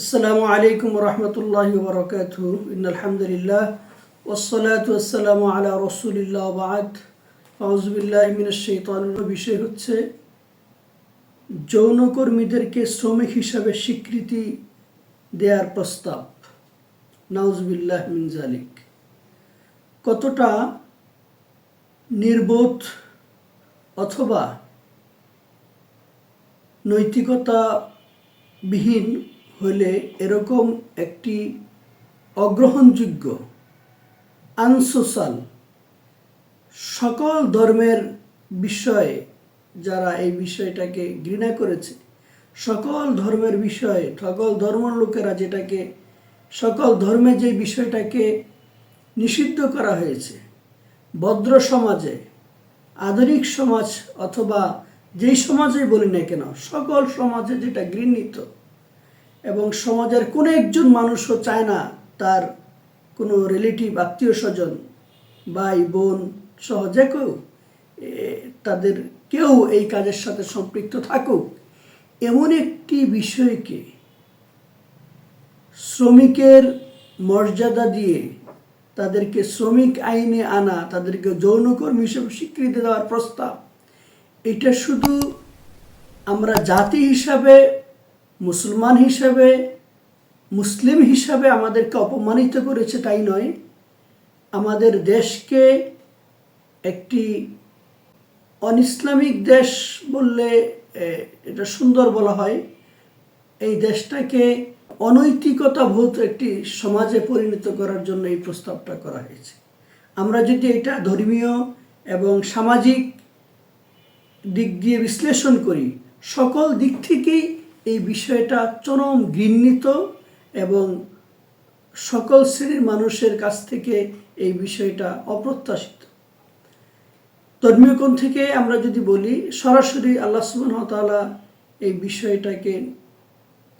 আসসালামু আলাইকুম রহমতুল্লাহ বরকাত আলহামদুলিল্লাহ ওসলাত আসসালামু আলা রসুলিল্লাহ বাদ। ফাউজবিল্লাহমিনশান বিষয় হচ্ছে, যৌনকর্মীদেরকে শ্রমিক হিসাবে স্বীকৃতি দেয়ার প্রস্তাব। নাউজবিল্লাহ মিনজালিক কতটা নির্বোধ অথবা নৈতিকতা বিহীন হলে এরকম একটি অগ্রহণযোগ্য, আনসোশাল, সকল ধর্মের বিষয়ে যারা এই বিষয়টাকে ঘৃণা করেছে, সকল ধর্মের বিষয়ে, সকল ধর্মের লোকেরা যেটাকে, সকল ধর্মে যে বিষয়টাকে নিষিদ্ধ করা হয়েছে, ভদ্র সমাজে, আধুনিক সমাজ অথবা যেই সমাজেই বলি না কেন, সকল সমাজে যেটা ঘৃণিত এবং সমাজের কোনো একজন মানুষও চায় না তার কোনো রিলেটিভ আত্মীয় স্বজন, ভাই, বোন সহ যে কেউ তাদের কেউ এই কাজের সাথে সম্পৃক্ত থাকুক। এমন একটি বিষয়কে শ্রমিকের মর্যাদা দিয়ে তাদেরকে শ্রমিক আইনে আনা, তাদেরকে যৌনকর্মী হিসেবে স্বীকৃতি দেওয়ার প্রস্তাব, এটা শুধু আমরা জাতি হিসাবে মুসলমান হিসাবে, মুসলিম হিসাবে আমাদেরকে অপমানিত করেছে তাই নয়। আমাদের দেশকে একটি অনইসলামিক দেশ বললে এটা সুন্দর বলা হয়। এই দেশটাকে অনৈতিকতাভূত একটি সমাজে পরিণত করার জন্য এই প্রস্তাবটা করা হয়েছে। আমরা যদি এটা ধর্মীয় এবং সামাজিক দিক দিয়ে বিশ্লেষণ করি, সকল দিক থেকেই এই বিষয়টা চরম ঘৃণিত এবং সকল শ্রেণির মানুষের কাছ থেকে এই বিষয়টা অপ্রত্যাশিত। ধর্মীয় কোণ থেকে আমরা যদি বলি, সরাসরি আল্লাহ ওয়া এই বিষয়টাকে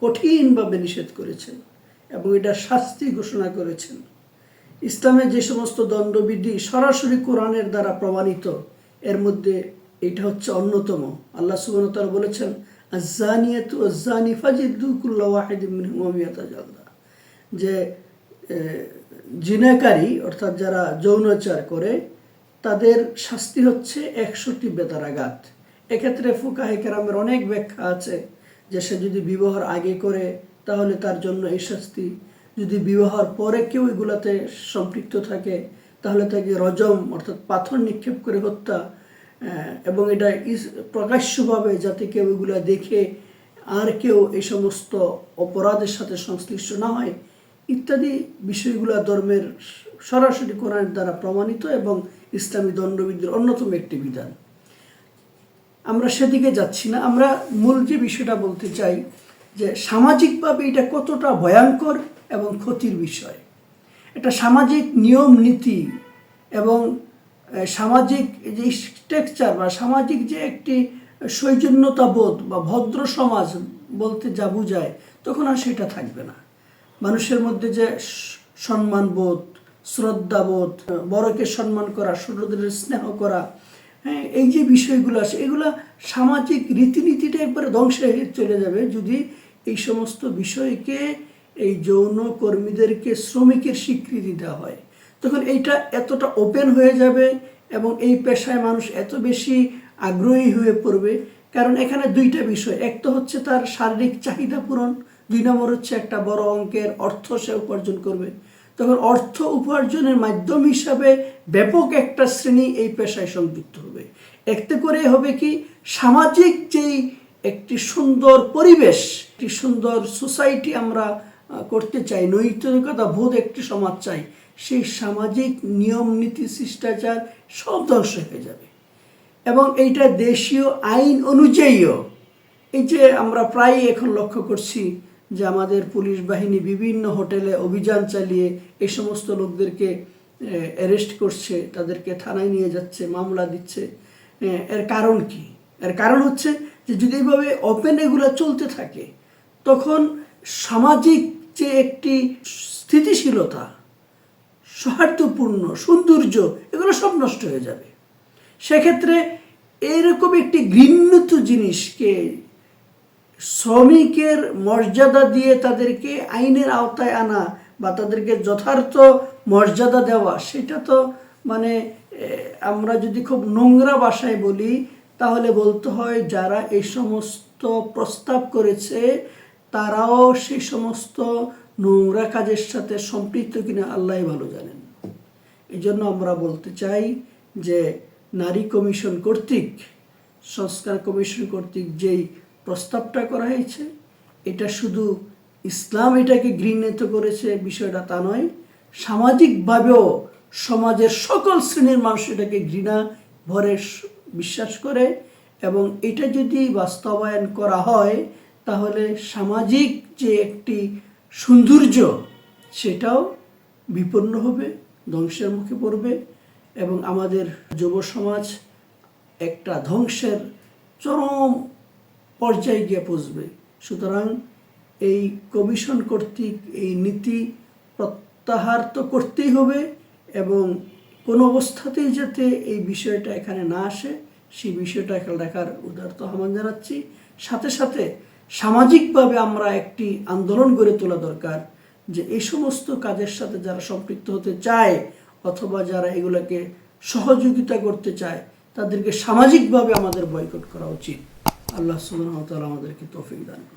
কঠিনভাবে নিষেধ করেছেন এবং এটা শাস্তি ঘোষণা করেছেন। ইসলামের যে সমস্ত দণ্ডবিধি সরাসরি কোরআনের দ্বারা প্রমাণিত, এর মধ্যে এটা হচ্ছে অন্যতম। আল্লাহ ওয়া বলেছেন আজানিয়াতু আজানি ফাজিদু কুল্লা মিনহুমা মিয়াতা জালদা যে জিনাকারী, অর্থাৎ যারা যৌনাচার করে, তাদের শাস্তি হচ্ছে একশোটি বেতারাঘাত। এক্ষেত্রে ফুকাহে কেরামের অনেক ব্যাখ্যা আছে যে সে যদি বিবাহর আগে করে, তাহলে তার জন্য এই শাস্তি। যদি বিবাহর পরে কেউ এগুলাতে সম্পৃক্ত থাকে, তাহলে তাকে রজম, অর্থাৎ পাথর নিক্ষেপ করে হত্যা এবং এটা প্রকাশ্যভাবে যাতে কেউ এগুলো দেখে আর কেউ এই সমস্ত অপরাধের সাথে সংশ্লিষ্ট না হয়, ইত্যাদি বিষয়গুলো ধর্মের সরাসরি কোরআনের দ্বারা প্রমাণিত এবং ইসলামী দণ্ডবিধির অন্যতম একটি বিধান। আমরা সেদিকে যাচ্ছি না। আমরা মূল যে বিষয়টা বলতে চাই যে সামাজিকভাবে এটা কতটা ভয়ঙ্কর এবং ক্ষতির বিষয়। এটা সামাজিক নিয়ম, নীতি এবং সামাজিক যে স্ট্রাকচার বা সামাজিক যে একটি সৌজন্যতাবোধ বা ভদ্র সমাজ বলতে যা বোঝায়, তখন আর সেটা থাকবে না। মানুষের মধ্যে যে সম্মানবোধ, শ্রদ্ধাবোধ, বড়কে সম্মান করা, ছোটদের স্নেহ করা হ্যাঁ এই যে বিষয়গুলো আছে, এগুলা সামাজিক রীতিনীতিটা একবারে ধ্বংস হয়ে চলে যাবে যদি এই সমস্ত বিষয়কে, এই যৌন কর্মীদেরকে, শ্রমিকের স্বীকৃতি দেওয়া হয়। তখন এইটা এতটা ওপেন হয়ে যাবে এবং এই পেশায় মানুষ এত বেশি আগ্রহী হয়ে পড়বে। কারণ এখানে দুইটা বিষয়। এক তো হচ্ছে তার শারীরিক চাহিদা পূরণ, দুই নম্বর হচ্ছে একটা বড় অঙ্কের অর্থ সে উপার্জন করবে। তখন অর্থ উপার্জনের মাধ্যম হিসাবে ব্যাপক একটা শ্রেণি এই পেশায় সংযুক্ত হবে। এতে করে হবে কি, সামাজিক যেই একটি সুন্দর পরিবেশ, একটি সুন্দর সোসাইটি আমরা করতে চাই, নৈতিকতা বোধ একটি সমাজ চাই সেই সামাজিক নিয়ম, নীতি, শিষ্টাচার সব ধ্বংস হয়ে যাবে। এবং এইটা দেশীয় আইন অনুযায়ীও এই যে আমরা প্রায়ই এখন লক্ষ্য করছি যে আমাদের পুলিশ বাহিনী বিভিন্ন হোটেলে অভিযান চালিয়ে এই সমস্ত লোকদেরকে অ্যারেস্ট করছে, তাদেরকে থানায় নিয়ে যাচ্ছে, মামলা দিচ্ছে। এর কারণ কি? এর কারণ হচ্ছে যে যদি এইভাবে ওপেন এগুলো চলতে থাকে, তখন সামাজিক যে একটি স্থিতিশীলতা সৌহার্দ্যপূর্ণ সৌন্দর্য, এগুলো সব নষ্ট হয়ে যাবে। সেক্ষেত্রে এরকম একটি ঘৃণ্যত জিনিসকে শ্রমিকের মর্যাদা দিয়ে তাদেরকে আইনের আওতায় আনা বা তাদেরকে যথার্থ মর্যাদা দেওয়া, সেটা তো মানে আমরা যদি খুব নোংরা ভাষায় বলি, তাহলে বলতে হয় যারা এই সমস্ত প্রস্তাব করেছে, তারাও সেই সমস্ত নোংরা কাজের সাথে সম্পৃক্ত কিনা আল্লাহ ভালো জানেন। এই জন্য আমরা বলতে চাই যে নারী কমিশন কর্তৃক, সংস্কার কমিশন কর্তৃক যেই প্রস্তাবটা করা হয়েছে, এটা শুধু ইসলাম এটাকে ঘৃণিত করেছে বিষয়টা তা নয়, সামাজিকভাবেও সমাজের সকল শ্রেণির মানুষ এটাকে ঘৃণা, ভরে বিশ্বাস করে এবং এটা যদি বাস্তবায়ন করা হয়, তাহলে সামাজিক যে একটি সৌন্দর্য, সেটাও বিপন্ন হবে, ধ্বংসের মুখে পড়বে এবং আমাদের যুব সমাজ একটা ধ্বংসের চরম পর্যায়ে গিয়ে পৌঁছবে। সুতরাং এই কমিশন কর্তৃক এই নীতি প্রত্যাহার তো করতেই হবে এবং কোনো অবস্থাতেই যাতে এই বিষয়টা এখানে না আসে, সেই বিষয়টা খেয়াল রাখার উদারত আহ্বান জানাচ্ছি। সাথে সাথে সামাজিকভাবে আমরা একটি আন্দোলন গড়ে তোলা দরকার যে এই সমস্ত কাজের সাথে যারা সম্পৃক্ত হতে চায় অথবা যারা এগুলোকে সহযোগিতা করতে চায়, তাদেরকে সামাজিকভাবে আমাদের বয়কট করা উচিত। আল্লাহ সুবাহ আমাদেরকে তৌফিক দান করুন।